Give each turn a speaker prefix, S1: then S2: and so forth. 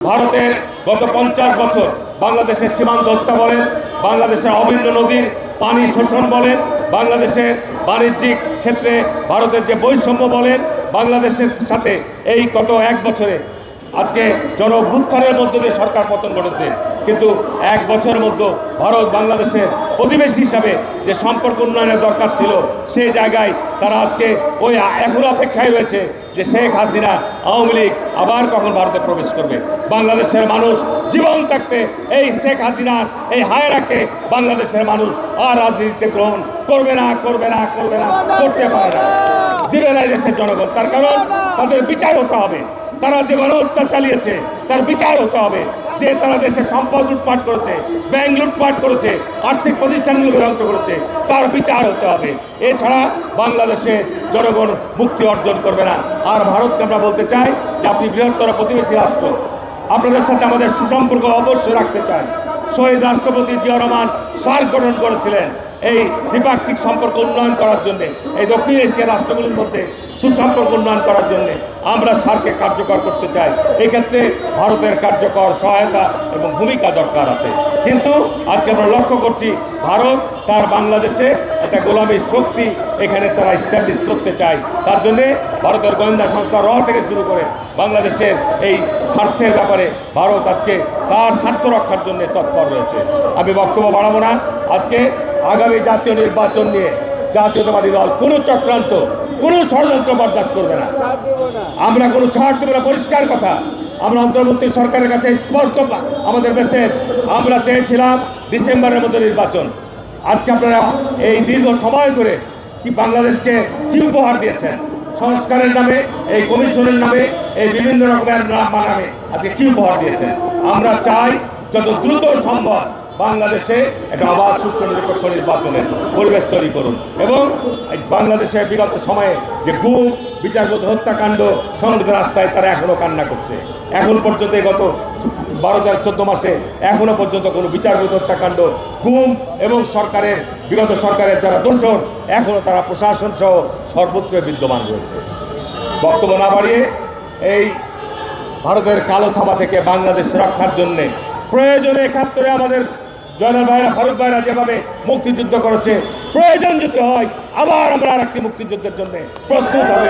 S1: ভারতের গত পঞ্চাশ বছর বাংলাদেশের সীমান্ত হত্যা বলেন বাংলাদেশের অভিন্ন নদীর পানি শোষণ বলেন, বাংলাদেশের বাণিজ্যিক ক্ষেত্রে ভারতের যে বৈষম্য বলেন, বাংলাদেশের সাথে এই গত এক বছরে আজকে জন অভ্যুত্থানের মধ্য দিয়ে সরকার পতন ঘটেছে। কিন্তু এক বছরের মধ্যে ভারত বাংলাদেশের প্রতিবেশী হিসাবে যে সম্পর্ক উন্নয়নের দরকার ছিল, সেই জায়গায় তারা আজকে ওই এখন অপেক্ষায় রয়েছে যে শেখ হাসিনা আওয়ামী লীগ আবার কখন ভারতে প্রবেশ করবে। বাংলাদেশের মানুষ জীবন থাকতে এই শেখ হাসিনার এই হায়রাকে বাংলাদেশের মানুষ আর রাজনীতিতে গ্রহণ করবে না করবে না করবে না, করতে পারে না। দিবে না দেশের জনগণ। তার কারণ তাদের বিচার হতে হবে। তারা যে গণহত্যা চালিয়েছে, তার বিচার হতে হবে। যে তারা দেশের সম্পদ লুটপাট করেছে, ব্যাংক লুটপাট করেছে, আর্থিক প্রতিষ্ঠানগুলোকে ধ্বংস করেছে, তার বিচার হতে হবে। এছাড়া বাংলাদেশে জনগণ মুক্তি অর্জন করবে না। আর ভারতকে আমরা বলতে চাই যে আপনি বৃহত্তর প্রতিবেশী রাষ্ট্র। আপনাদের সাথে আমাদের সুসম্পর্ক অবশ্যই রাখতে চাই। শহীদ রাষ্ট্রপতি জিয়া রহমান সার্ক গঠন করেছিলেন। এই দ্বিপাক্ষিক সম্পর্ক উন্নয়ন করার জন্য, এই দক্ষিণ এশিয়ার রাষ্ট্রগুলির মধ্যে সুসম্পর্ক উন্নয়ন করার জন্য আমরা সার্ককে কার্যকর করতে চাই। এক্ষেত্রে ভারতের কার্যকর সহায়তা এবং ভূমিকা দরকার আছে। কিন্তু আজকে আমরা লক্ষ্য করছি, ভারত তার বাংলাদেশে একটা গোলামীর শক্তি এখানে তারা স্ট্যাবলিশ করতে চায়। তার জন্যে ভারতের গোয়েন্দা সংস্থা র থেকে শুরু করে বাংলাদেশের এই স্বার্থের ব্যাপারে ভারত আজকে তার স্বার্থ রক্ষার জন্য তৎপর রয়েছে। আমি বক্তব্য বাড়াবো না। আজকে আগামী জাতীয় নির্বাচন নিয়ে জাতীয়তাবাদী দল কোনো চক্রান্ত, কোনো ষড়যন্ত্র বরদাস্ত করবে না। আমরা কোনো ছাড় দেবো না, পরিষ্কার কথা। আমরা অন্তর্বর্তী সরকারের কাছে স্পষ্ট আমাদের মেসেজ আমরা চেয়েছিলাম ডিসেম্বরের মধ্যে নির্বাচন। আজকে আপনারা এই দীর্ঘ সময় ধরে কি বাংলাদেশকে কি উপহার দিয়েছেন? সংস্কারের নামে, এই কমিশনের নামে, এই বিভিন্ন রকমের নাম- নামে আজকে কি উপহার দিয়েছেন? আমরা চাই যত দ্রুত সম্ভব বাংলাদেশে একটা অবাধ, সুষ্ঠু, নিরপেক্ষ নির্বাচনের পরিবেশ তৈরি করুন। এবং বাংলাদেশে বিগত সময়ে যে গুম বিচারগত হত্যাকাণ্ড সংগঠিত রাস্তায় তারা এখনও কান্না করছে। এখন পর্যন্ত গত বারো তেরো চোদ্দ মাসে এখনও পর্যন্ত কোনো বিচারগত হত্যাকাণ্ড, গুম এবং সরকারের, বিগত সরকারের যারা দোষর এখনও তারা প্রশাসন সহ সর্বত্র বিদ্যমান রয়েছে। বক্তব্য না বাড়িয়ে এই ভারতের কালো থাবা থেকে বাংলাদেশ রক্ষার জন্যে প্রয়োজনে একাত্তরে আমাদের জয়নাল ভাইরা, ফারুক ভাইরা যেভাবে মুক্তিযুদ্ধ করেছে, প্রয়োজন যদি হয়, আবার আমরা আর একটি মুক্তিযুদ্ধের জন্য প্রস্তুত হবে।